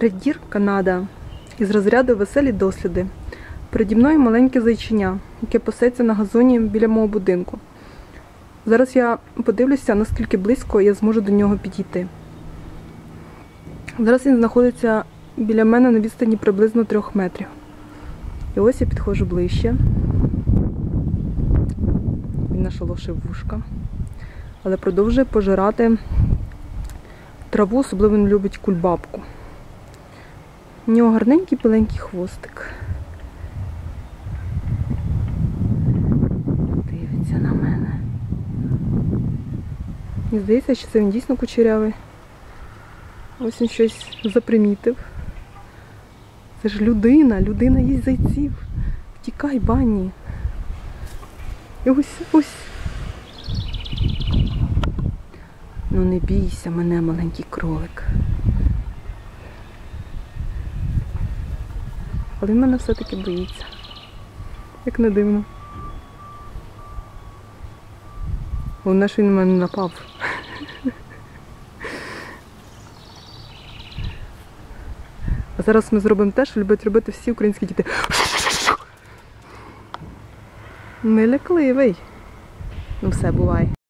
Реддір, Канада. Із розряду веселі досліди. Переді мною маленьке зайчиня, яке пасеться на газоні біля мого будинку. Зараз я подивлюся, наскільки близько я зможу до нього підійти. Зараз він знаходиться біля мене на відстані приблизно трьох метрів. І ось я підходжу ближче. Він нашолошив вушка, але продовжує пожирати траву, особливо він любить кульбабку. У нього гарненький біленький хвостик. Дивиться на мене. Мені здається, що це він дійсно кучерявий. Ось він щось запримітив. Це ж людина, людина їсть зайців. Втікай, бані. І ось, ось. Ну не бійся мене, маленький кролик. Але він мене все-таки боїться. Як не дивно. Головне, що він на мене напав. А зараз ми зробимо те, що люблять робити всі українські діти. Нелякливий. Ну все, бувай.